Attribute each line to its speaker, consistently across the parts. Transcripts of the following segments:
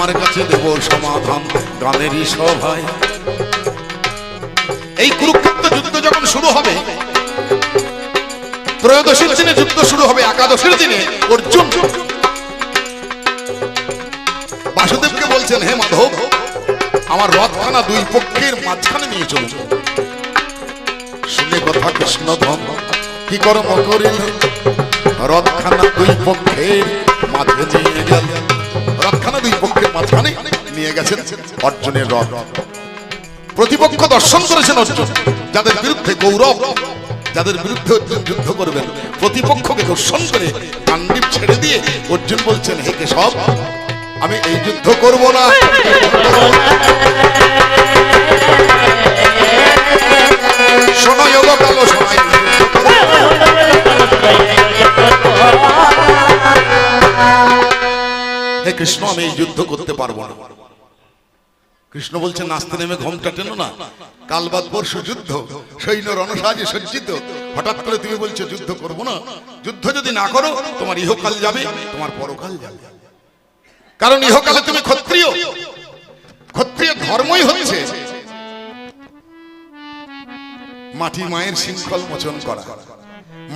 Speaker 1: তোমার কাছে দেব সমাধান গানেরই সভায়। এই কুরুক্ষেত্র যুদ্ধ যখন শুরু হবে, ত্রয়োদশীর দিনে যুদ্ধ শুরু হবে, একাদশীর দিনে অর্জুন। বাসুদেবকে বলছেন, হে মাধব, আমার রথখানা দুই পক্ষের মাঝখানে নিয়ে চলুন শুনে কথা কৃষ্ণ ধন, কি কর্ম করিল? রথখানা দুই পক্ষের মাঝে নিয়ে গেল। পক্ষের মাঝখানে নিয়ে গেছেন অর্জুনের রথ। প্রতিপক্ষ দর্শন করেছেন অর্জুন, যাদের বিরুদ্ধে গৌরব, যাদের বিরুদ্ধে অর্জুন যুদ্ধ করবেন, প্রতিপক্ষকে দর্শন করে কান্ডিপ ছেড়ে দিয়ে অর্জুন বলছেন, হে সব আমি এই যুদ্ধ করব না। শোনো কালো সবাই। হে কৃষ্ণ আমি এই যুদ্ধ করতে পারব না। কৃষ্ণ বলছে নাচতে নেমে ঘোমটা টেনো না। কাল বাদ পরশু যুদ্ধ সৈন্য রণসাজে সজ্জিত। হঠাৎ করে তুমি বলছো, যুদ্ধ করব না। যুদ্ধ যদি না করো, তোমার ইহকাল যাবে, তোমার পরকাল যাবে। কারণ ইহকালে তুমি ক্ষত্রিয়। ক্ষত্রিয় ধর্মই হচ্ছে মাটি মায়ের শৃঙ্খল মোচন করা।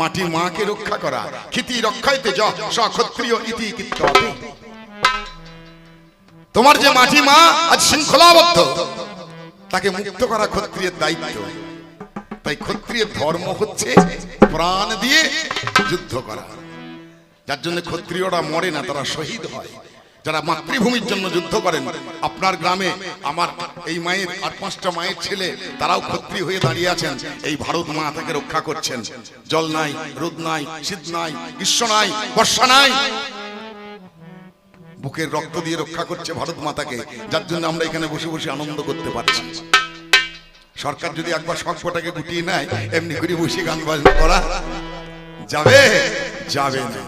Speaker 1: মাটি মাকে রক্ষা করা। ক্ষিতি রক্ষাইতে য সক্ষত্রিয় ইতি কীর্ততে তোমার যে মাটি মা, আজ শৃঙ্খলাবদ্ধ। তাকে মুক্ত করা ক্ষত্রিয়ের দায়িত্ব। তাই ক্ষত্রিয়ের ধর্ম হচ্ছে প্রাণ দিয়ে যুদ্ধ করা। যার জন্য ক্ষত্রিয়রা মরে না, তারা শহীদ হয়। যারা মাতৃভূমির জন্য যুদ্ধ করেন, আপনার গ্রামে আমার এই মায়ের, আর পাঁচটা মায়ের ছেলে, তারাও ক্ষত্রিয় হয়ে দাঁড়িয়ে আছেন। এই ভারত মা তাকে রক্ষা করছেন। জল নাই, রোদ নাই, শীত নাই, গ্রীষ্ম নাই, বর্ষা নাই। বুকের রক্ত দিয়ে রক্ষা করছে ভারত মাতাকে, যার জন্য আমরা এখানে বসে বসে আনন্দ করতে পারছি। সরকার যদি একবার সবকটাকে গুটিয়ে নেয়, এমনি করে বসে গান বাজনা করা যাবে? যাবে না।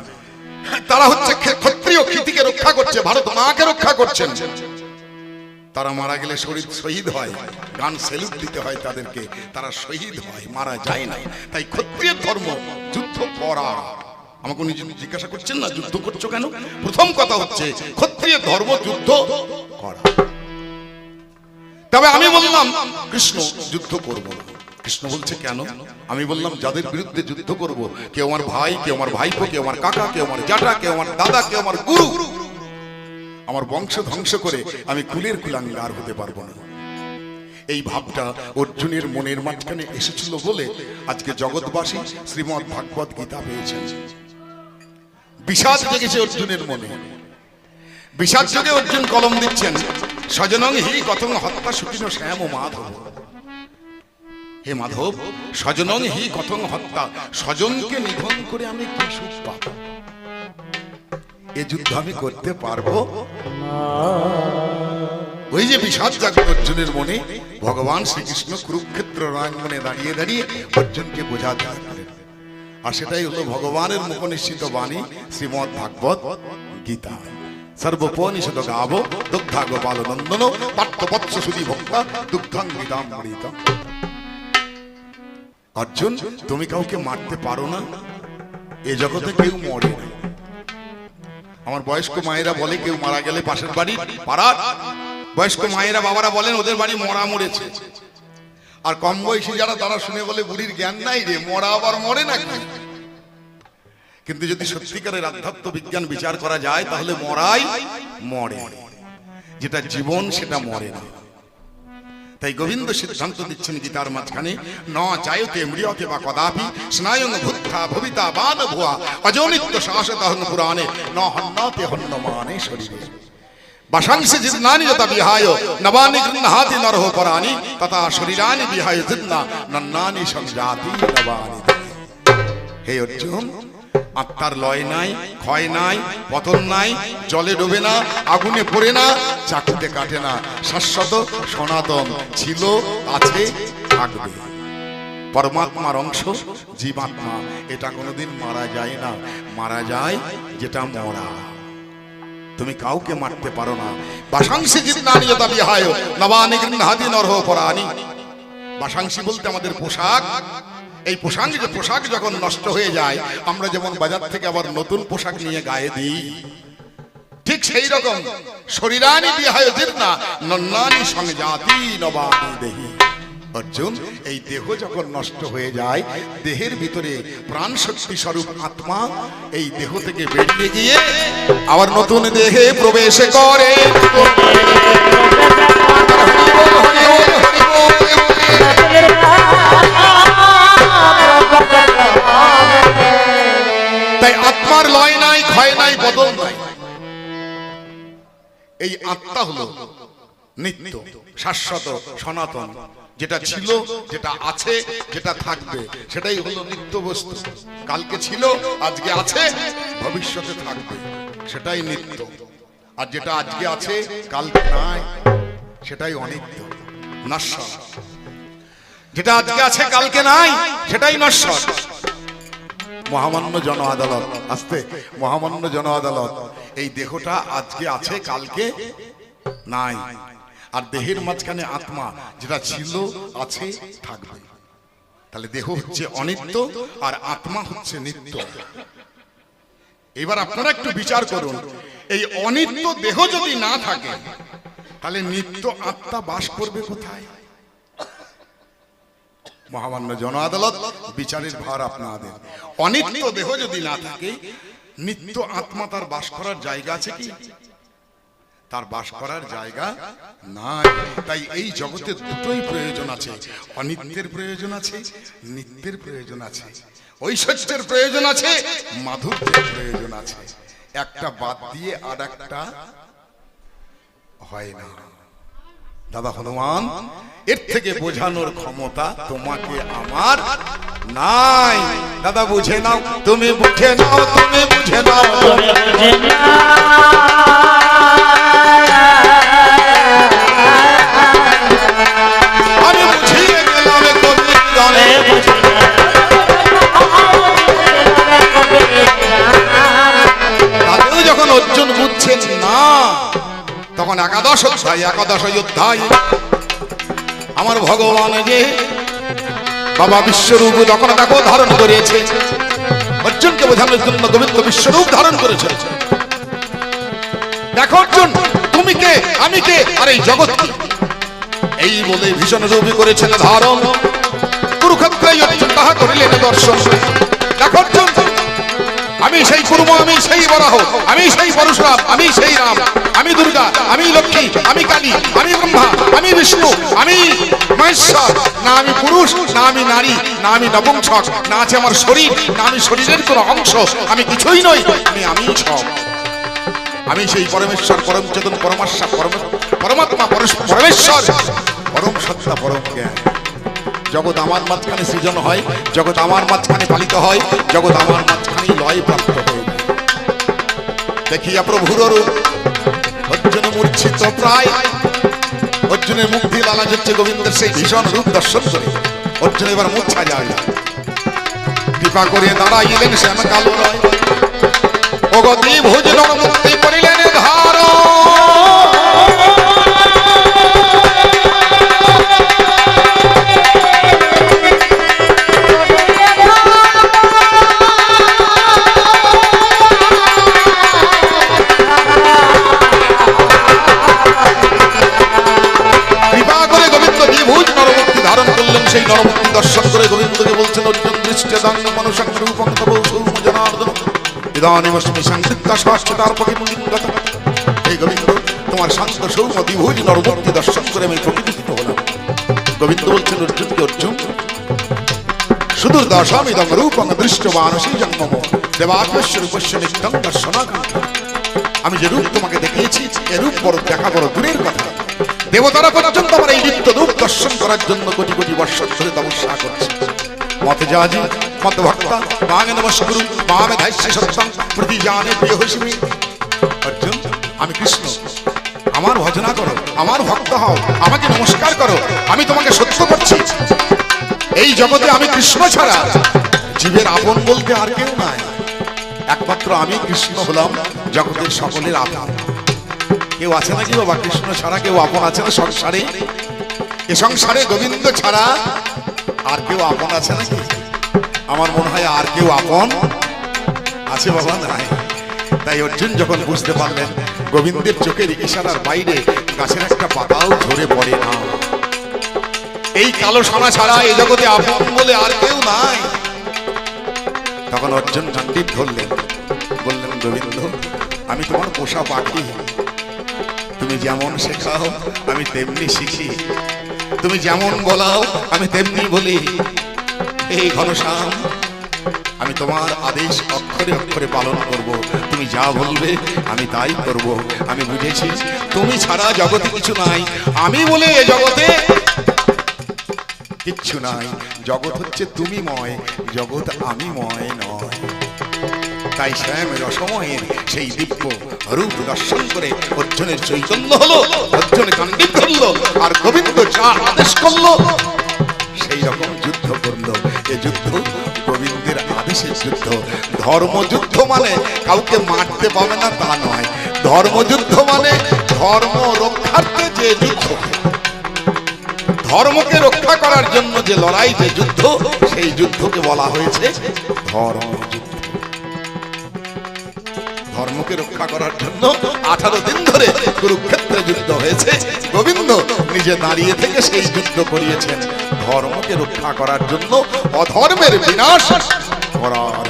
Speaker 1: তারা হচ্ছে ক্ষত্রিয় ক্ষিতিকে রক্ষা করছে, ভারত মাকে রক্ষা করছেন। তারা মারা গেলে শরীর শহীদ হয়, গান সেলুট দিতে হয় তাদেরকে, তারা শহীদ হয়, মারা যায় না। তাই ক্ষত্রিয় ধর্ম যুদ্ধ করা আমাকে উনি জিজ্ঞাসা করছেন না, যুদ্ধ করছ কেন? প্রথম কথা হচ্ছে, ক্ষত্রিয় ধর্ম যুদ্ধ করা। তবে আমি বললাম, কৃষ্ণ, যুদ্ধ করব না। কৃষ্ণ বলছে, কেন? আমি বললাম, যাদের বিরুদ্ধে যুদ্ধ করব, কেউ আমার ভাই, কেউ আমার ভাইপো, কেউ আমার কাকা, কেউ আমার জাটা, কেউ আমার দাদা, কেউ আমার গুরু, আমার বংশ ধ্বংস করে আমি কুলের কুলাঙ্গার হতে পারব না। এই ভাবটা অর্জুনের মনের মাঝখানে এসেছিল বলে আজকে জগৎবাসী শ্রীমৎ ভাগবত গীতা পেয়েছেন। বিষাদ জেগেছে অর্জুনের মনে। বিষাদ যোগে অর্জুন কলম দিচ্ছেন, সজনং হি কথং হত্যা সুখিন শ্যাম মাধব। হে মাধব, সজনং হি কথং হত্যা স্বজনকে নিধন করে আমি কি সুখ পাব? এ যুদ্ধ আমি করতে পারব? ওই যে বিষাদ জাগবে অর্জুনের মনে, ভগবান শ্রীকৃষ্ণ কুরুক্ষেত্র রাঙ্গনে দাঁড়িয়ে দাঁড়িয়ে অর্জুনকে বোঝাতে আর সেটাই হলো ভগবানের মুখনিশ্চিত বাণী, শ্রীমদ ভাগবত গীতা। সর্বপনিষদ গাব দুগ্ধা গোপাল নন্দন পার্থ বৎস সুধি ভক্তা দুগ্ধাং অর্জুন, তুমি কাউকে মারতে পারো না? এ জগতে কেউ মরে না। আমার বয়স্ক মায়েরা বলে, কেউ মারা গেলে পাশের বাড়ি পাড়ার। বয়স্ক মায়েরা বাবারা বলেন, ওদের বাড়ি মরা মরেছে। আর কম বয়সী যারা তারা শুনে বলে, বুড়ির জ্ঞান নাই রে, মরা আবার মরে না নাকি? কিন্তু যদি সত্যিকারের আধ্যাত্ম বিজ্ঞান বিচার করা যায়, তাহলে মরাই মরে। যেটা জীবন, সেটা মরে না। তাই গোবিন্দ সিদ্ধান্ত দিচ্ছেন গীতার মাঝখানে, ন মৃয়তে বা কদাপি ভবিতা ভুয়া, অজনিত্য শাসতহন পুরাণে, ন হন্নমানে শরীরে। জিন্নানি যথা বিহায়, নবানি গৃহাতি নরহ তথা শরীরানি বিহায় জিন্না, নন্নানি নবানি হে অর্জুন আত্মার লয় নাই, ক্ষয় নাই, পতন নাই, জলে ডোবে না, আগুনে পড়ে না, চাকুতে কাটে না। শাশ্বত সনাতন ছিল, আছে, থাকবে। পরমাত্মার অংশ জীবাত্মা। এটা কোনোদিন মারা যায় না। মারা যায় যেটা মরা। তুমি কাউকে মারতে পারো না। বাসাংশী জিন্নানি যথা বিহায় নবানি গৃহাতি নরহ পরানি। বাসাংশী বলতে আমাদের পোশাক। এই পোশাক পোশাক যখন নষ্ট হয়ে যায় আমরা যেমন বাজার থেকে আবার নতুন পোশাক নিয়ে গায়ে দিই ঠিক সেই রকম শরীরানি বিহায় জীর্ণা নন্নানি সংজাতি নবানি দেহি অর্জুন এই দেহ যখন নষ্ট হয়ে যায় দেহের ভিতরে প্রাণ শক্তি স্বরূপ আত্মা এই দেহ থেকে বেরিয়ে গিয়ে আবার নতুন দেহে প্রবেশ করে তাই আত্মার লয় নাই, ক্ষয় নাই, বদল নাই। এই আত্মা হলো নিত্য, শাশ্বত, সনাতন। যেটা ছিল, যেটা আছে, যেটা থাকবে, সেটাই হলো নিত্য বস্তু। কালকে ছিল, আজকে আছে, ভবিষ্যতে থাকবে, সেটাই নিত্য। আর যেটা আজকে আছে, কালকে নাই, সেটাই অনিত্য, নশ্বর। যেটা আজকে আছে, কালকে নাই, সেটাই নশ্বর। মহামান্য জন আদালত আসতে, মহামান্য জন আদালত এই দেহটা আজকে আছে, কালকে নাই। আর দেহের মাঝখানে আত্মা, যেটা ছিল, আছে, থাকবে। তাহলে দেহ হচ্ছে অনিত্য আর আত্মা হচ্ছে নিত্য। এবার আপনারা একটু বিচার করুন, এই অনিত্য দেহ যদি না থাকে, তাহলে নিত্য আত্মা বাস করবে কোথায়? মহামান্য জন আদালত বিচারের ভার আপনাদের। অনিত্য দেহ যদি না থাকে, নিত্য আত্মা তার বাস করার জায়গা আছে কি? তার বাস করার জায়গা নাই। তাই এই জগতে দুটোই প্রয়োজন আছে। অনিত্যের প্রয়োজন আছে, নিত্যের প্রয়োজন আছে। ঐশ্বর্যের প্রয়োজন আছে, মাধুর্যের প্রয়োজন আছে। একটা বাদ দিয়ে আর একটা হয় না। দাদা হনুমান, এর থেকে বোঝানোর ক্ষমতা তোমাকে আমার নাই। দাদা, বুঝে নাও। তুমি বুঝে নাও, তুমি বুঝে নাও। তখন একাদশ অধ্যায় একাদশ অধ্যায়। আমার ভগবান যে বাবা বিশ্বরূপ যখন দেখো ধারণ করেছে, অর্জুনকে বোঝানোর জন্য গোবিন্দ বিশ্বরূপ ধারণ করেছে। দেখো অর্জুন, তুমি কে, আমি কে, আর এই জগৎ এই বলে ভীষণ রূপী করেছেন ধারণ। কুরুক্ষেত্রে অর্জুন তাহা করিলেন দর্শন। দেখো অর্জুন আমি সেই কুর্ম, আমি সেই বরাহ, আমি সেই পরশুরাম, আমি সেই রাম, আমি দুর্গা, আমি লক্ষ্মী, আমি কালী, আমি ব্রহ্মা, আমি বিষ্ণু, আমি মহেশ্বর। না আমি পুরুষ, না আমি নারী, না আমি নবংশক না আছে আমার শরীর, না আমি শরীরের কোনো অংশ, আমি কিছুই নই, আমি আমি সব। আমি সেই পরমেশ্বর, পরম চেতন পরমাশ্বা পরম, পরমাত্মা পরমেশ্বর, পরম সত্তা, পরম জ্ঞান। জগৎ আমার মাঝখানে সৃজন হয়, জগৎ আমার মাঝখানে পালিত হয়, জগৎ আমার মাঝখানে লয় প্রাপ্ত হয় দেখিয়া প্রভুর অর্জুন মূর্ছিত প্রায় অর্জুনের মুক্তি লালা হচ্ছে গোবিন্দের সেই ভীষণ রূপ দর্শন করে। অর্জুন এবার মূর্ছা যায়। কৃপা করে দাঁড়াইলেন শ্যাম কালো রয় ভগতী ভোজন তোমার দর্শন করে আমি গোবিন্দ সুদূর আমি যে রূপ তোমাকে দেখিয়েছি, এ রূপ বড় দেখা বড় দূরের কথা। দেবতারা পর্যন্ত আমার এই নিত্য রূপ দর্শন করার জন্য কোটি কোটি বৎসর ধরে তপস্যা করছে মত জাজি মত মামে ধাইস্য সত্যং প্রতি জানে প্রিয় হসিমি অর্জুন, আমি কৃষ্ণ। আমার ভজনা করো, আমার ভক্ত হও, আমাকে নমস্কার করো, আমি তোমাকে সত্য করছি। এই জগতে আমি কৃষ্ণ ছাড়া জীবের আপন বলতে আর কেউ নাই। একমাত্র আমি কৃষ্ণ হলাম জগতের সকলের আপন। কেউ আছে নাকি বাবা কৃষ্ণ ছাড়া? কেউ আপন আছে না সংসারে? এ সংসারে গোবিন্দ ছাড়া আর কেউ আপন আছে নাকি? আমার মনে হয় আর কেউ আপন আছে বাবা, নাই। তাই অর্জুন যখন বুঝতে পারলেন, গোবিন্দের চোখের ইশারার বাইরে গাছের একটা পাতাও ঝরে পড়ে না। এই কালো সোনা ছাড়া এই জগতে আপন বলে আর কেউ নাই। তখন অর্জুন গান্ডীব ধরলেন, বললেন, গোবিন্দ, আমি তোমার পোষা পাখি। তুমি যেমন শেখাও, আমি তেমনি শিখি। তুমি যেমন বলাও, আমি তেমনি বলি। এই ঘনশ্যাম, আমি তোমার আদেশ অক্ষরে অক্ষরে পালন করব। তুমি যা বলবে আমি তাই করব। আমি বুঝেছি, তুমি ছাড়া জগতে কিছু নাই। আমি বলে এ জগতে কিচ্ছু নাই। জগৎ হচ্ছে তুমি ময়, জগৎ আমি ময় নয়। তাই শ্যাম রসময়ের সেই দিব্য রূপ দর্শন করে অর্জুনের চৈতন্য হলো অর্জুনে কান্ডিত করল আর গোবিন্দ যা আদেশ করল রকম যুদ্ধ করল, এ যুদ্ধ গোবিন্দের আদেশের যুদ্ধ। ধর্মযুদ্ধ মানে কাউকে মারতে পাবে না তা নয়। ধর্মযুদ্ধ মানে ধর্ম রক্ষার্থে যে যুদ্ধ। ধর্মকে রক্ষা করার জন্য যে লড়াই, যে যুদ্ধ, সেই যুদ্ধকে বলা হয়েছে ধর্মযুদ্ধ ধর্মকে রক্ষা করার জন্য আঠারো দিন ধরে কুরুক্ষেত্রে যুদ্ধ হয়েছে। গোবিন্দ নিজে দাঁড়িয়ে থেকে সেই যুদ্ধ করিয়েছেন। ধর্মকে রক্ষা করার জন্য অধর্মের বিনাশ করার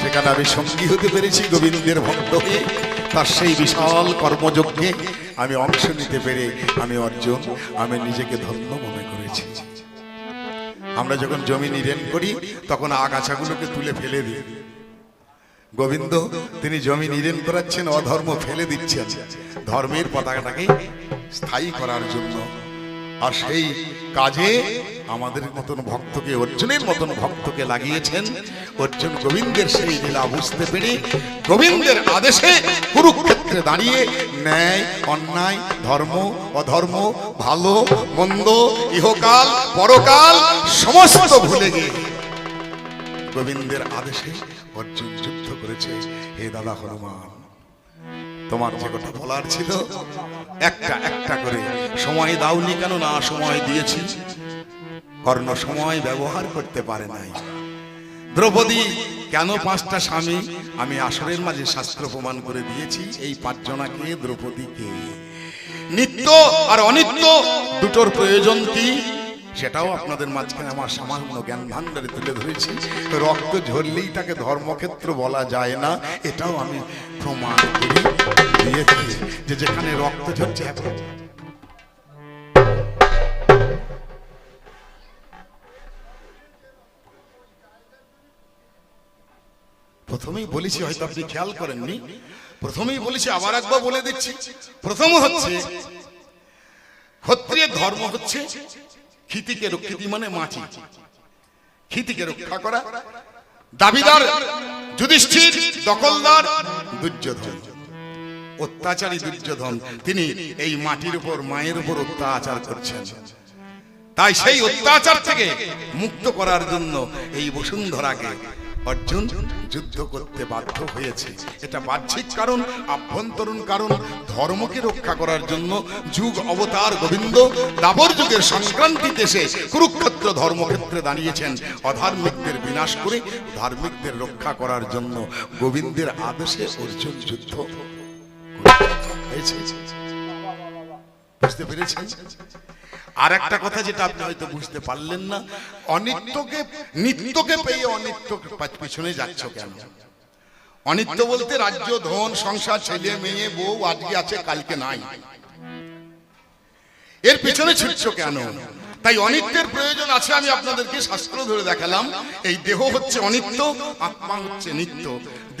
Speaker 1: সেখানে আমি সঙ্গী হতে পেরেছি, গোবিন্দের ভক্ত হয়ে। তার সেই বিশাল কর্মযজ্ঞে আমি অংশ নিতে পেরে আমি অর্জুন, আমি নিজেকে ধন্য মনে করেছি। আমরা যখন জমি নিরেন করি, তখন আগাছাগুলোকে তুলে ফেলে দিই। গোবিন্দ, তিনি জমি নিরেন করাচ্ছেন, অধর্ম ফেলে দিচ্ছেন। ধর্মের পতাকাটাকে স্থায়ী করার জন্য আর সেই কাজে আমাদের মতন ভক্তকে, অর্জুনের মতন ভক্তকে লাগিয়েছেন। অর্জুন গোবিন্দের সেই লীলা বুঝতে পেরে গোবিন্দের আদেশে কুরুক্ষেত্রে দাঁড়িয়ে ন্যায়, অন্যায়, ধর্ম, অধর্ম, ভালো, মন্দ, ইহকাল, পরকাল, সমস্ত ভুলে গিয়ে গোবিন্দের আদেশে অর্জুন যুদ্ধ করেছে। হে দাদা হনুমান তোমার যে কথা বলার ছিল, একটা একটা করে সময় দাওনি কেন? না সময় দিয়েছি। কর্ণ সময় ব্যবহার করতে পারে নাই। দ্রৌপদী, কেন পাঁচটা স্বামী? আমি আসরের মাঝে শাস্ত্র প্রমাণ করে দিয়েছি, এই পাঁচজনাকে দ্রৌপদীকে। নিত্য আর অনিত্য, দুটোর প্রয়োজন কি? সেটাও আপনাদের মাঝখানে আমার সামান্য জ্ঞান ভান্ডারে তুলে ধরেছি। রক্ত ঝরলেই তাকে ধর্মক্ষেত্র বলা যায় না, এটাও আমি প্রমাণ করে দিয়েছি যে যেখানে রক্ত ঝরছে প্রথমেই বলেছি হয়তো আপনি খেয়াল করেননি, প্রথমেই বলেছি আবার একবার বলে দিচ্ছি। প্রথম হচ্ছে, ক্ষত্রিয়ের ধর্ম হচ্ছে ক্ষিতিকে রক্ষিতি মানে মাটি। ক্ষিতিকে রক্ষা করা। দাবিদার যুধিষ্ঠির দখলদার দুর্যোধন। অত্যাচারী দুর্যোধন তিনি এই মাটির উপর মায়ের উপর অত্যাচার করছেন। তাই সেই অত্যাচার থেকে মুক্ত করার জন্য এই বসুন্ধরাকে অর্জুন যুদ্ধ করতে বাধ্য হয়েছে। এটা বাহ্যিক কারণ, আভ্যন্তরীণ কারণ, ধর্মকে রক্ষা করার জন্য যুগ অবতার গোবিন্দ দাবর যুগের সংক্রান্তিতে এসে কুরুক্ষেত্র ধর্মক্ষেত্রে দাঁড়িয়েছেন। অধার্মিকদের বিনাশ করে ধার্মিকদের রক্ষা করার জন্য গোবিন্দের আদেশে অর্জুন যুদ্ধ হয়েছে বুঝতে পেরেছেন? আর একটা কথা যেটা আপনি হয়তো বুঝতে পারলেন না, অনিত্যকে, নিত্যকে পেয়ে অনিত্য পিছনে যাচ্ছ কেন? অনিত্য বলতে রাজ্য, ধন, সংসার, ছেলে, মেয়ে, বউ, আজকে আছে, কালকে নাই। এর পিছনে ছুটছ কেন? তাই অনিত্যের প্রয়োজন আছে, আমি আপনাদেরকে শাস্ত্র ধরে দেখালাম। এই দেহ হচ্ছে অনিত্য, আত্মা হচ্ছে নিত্য।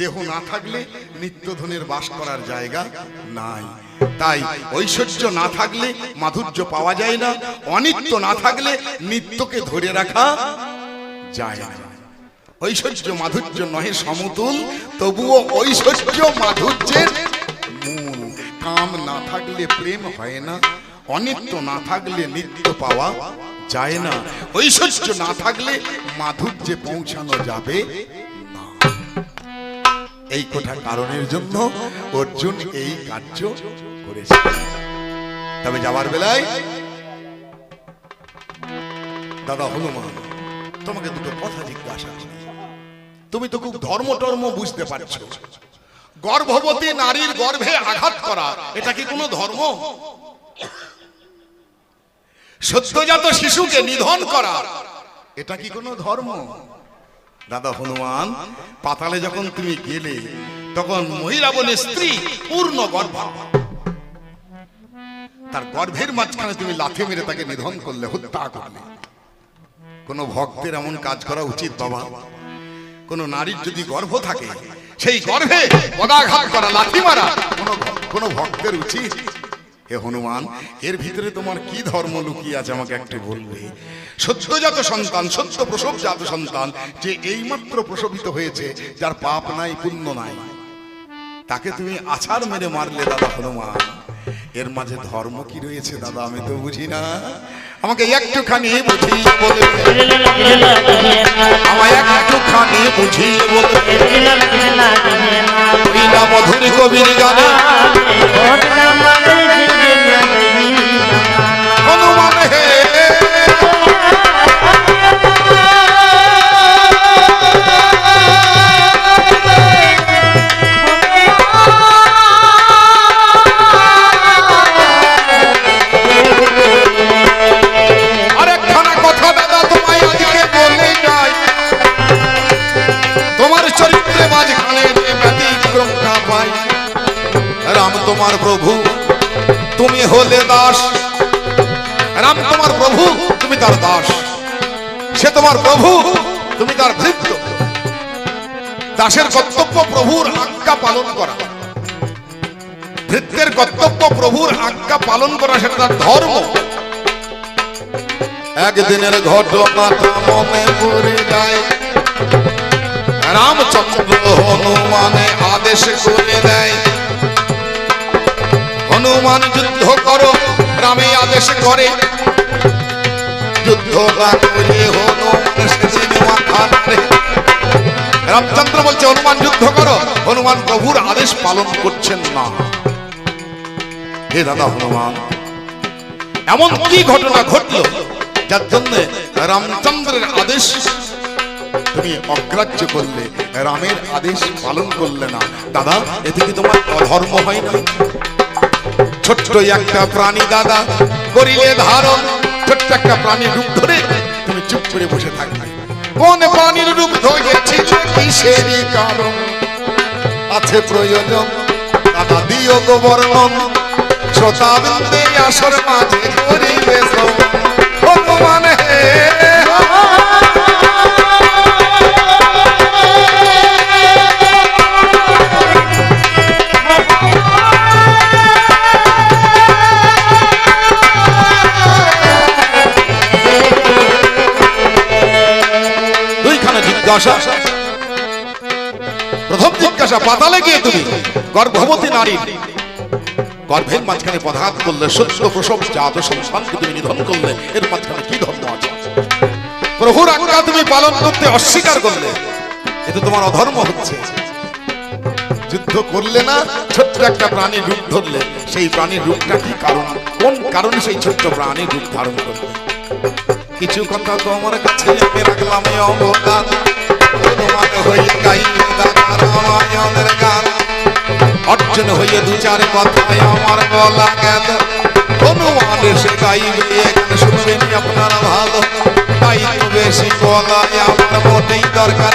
Speaker 1: দেহ না থাকলে নিত্য ধনের বাস করার জায়গা নাই। তাই ঐশ্বর্য না থাকলে মাধুর্য পাওয়া যায় না, অনিত্য না থাকলে নিত্যকে ধরে রাখা যায় না। ঐশ্বর্য মাধুর্য নহে সমতুল, তবুও ঐশ্বর্য মাধুর্যের মূল। কাম না থাকলে প্রেম হয় না, অনিত্য না থাকলে নিত্য পাওয়া যায় না। ঐশ্বর্য না থাকলে মাধুর্যে পৌঁছানো যাবে এই কোটা কারণের জন্য অর্জুন এই কার্য করেছে। তবে যাবার বেলায়, দাদা হনুমান, তোমাকে দুটো কথা জিজ্ঞাসা করি। তুমি তো খুব ধর্ম টর্ম বুঝতে পারছ। গর্ভবতী নারীর গর্ভে আঘাত করা, এটা কি কোনো ধর্ম? সদ্যজাত শিশুকে নিধন করা, এটা কি কোনো ধর্ম? দাদা হনুমান, পাতালে যখন তুমি গেলে, তখন মহিলা বলে, স্ত্রী, পূর্ণ গর্ভ। তার গর্ভের মাঝখানে তুমি লাথি মেরে তাকে নিধন করলে, হত্যা করলে। কোন ভক্তের এমন কাজ করা উচিত বাবা। কোন নারীর যদি গর্ভ থাকে, সেই গর্ভে পদাঘাত করা, লাথি মারা, কোন কোন ভক্তের উচিত হে হনুমান, এর ভিতরে তোমার কি ধর্ম লুকিয়ে আছে আমাকে একটু বলবে? সত্যজাত সন্তান সত্য প্রসবজাত সন্তান, যে এইমাত্র প্রসবিত হয়েছে, যার পাপ নাই, পুণ্য নাই। তাকে তুমি আছাড় মেরে মারলে, দাদা হনুমান। এর মাঝে ধর্ম কি রয়েছে, দাদা, আমি তো বুঝি না। আমাকে একটুখানি বুঝিয়ে বলবে। আমায় একটুখানি বুঝিয়ে ওই মধুর কবির গানে। তোমার প্রভু, তুমি তার ভৃত্য। দাসের কর্তব্য প্রভুর আজ্ঞা পালন করা। ভৃত্যের কর্তব্য প্রভুর আজ্ঞা পালন করা, সেটা তার ধর্ম। একদিনের ঘটনা রামচন্দ্র হনুমানে আদেশ করে দেয়। হনুমান যুদ্ধ করো, রামে আদেশ করে। যুদ্ধ না করে হনুমান। রামচন্দ্র বলছে, হনুমান যুদ্ধ করো। হনুমান প্রভুর আদেশ পালন করছেন না। হে দাদা হনুমান, এমন কি ঘটনা ঘটলো যার জন্য রামচন্দ্রের আদেশ তুমি অগ্রাহ্য করলে, রামের আদেশ পালন করলে না? দাদা, এতে কি তোমার অধর্ম হয় না ছোট্ট একটা প্রাণী দাদা করিলে ধারণ। ছোট্ট একটা প্রাণীর রূপ ধরে তুমি চুপ করে বসে থাকবে। কোন পানির রূপ ধরেছিল কিসেরই কারণ আছে প্রয়োজন দাদা দিও গো বর্ণন শ্রোতাবৃন্দে আসর মাঝে করিবে। ভগবান হে জিজ্ঞাসা। প্রথম জিজ্ঞাসা, পাতালে গিয়ে তুমি, গর্ভবতী নারী গর্ভের মাঝখানে পদাঘাত করলে সত্য প্রসব, জাত, সন্তানকে তুমি নিধন করলে, এর মাঝখানে কি ধর্ম আছে? প্রভুর আজ্ঞা তুমি পালন করতে অস্বীকার করলে এতে তোমার অধর্ম হচ্ছে। যুদ্ধ করলে না, ছোট্ট একটা প্রাণীর রূপ ধরলে, সেই প্রাণীর রূপটা কি কারণ? কোন কারণে সেই ছোট্ট প্রাণীর রূপ ধারণ করলে? কিছু কথা তোমার কাছে আমি রাখলাম হয়ে অর্জন হয়ে দু চার কথায় আমার বলা গেল। হনুমান এসে গাইবে আপনারা ভালো। তাই বেশি বলা আমার মোটেই দরকার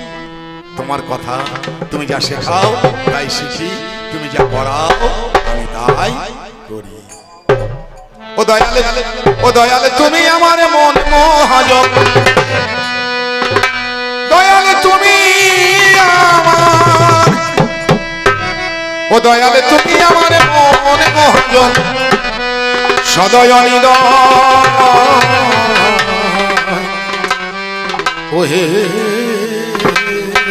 Speaker 1: তোমার কথা। তুমি যা শেখাও, তাই শিখি। তুমি যা করাও আমি তাই করি। ও দয়ালে ও দয়ালে, তুমি আমার মন মহাজন। দয়ালে, তুমি আমার। ও দয়ালে, তুমি আমার মনে মহাজন। সদয় ও হে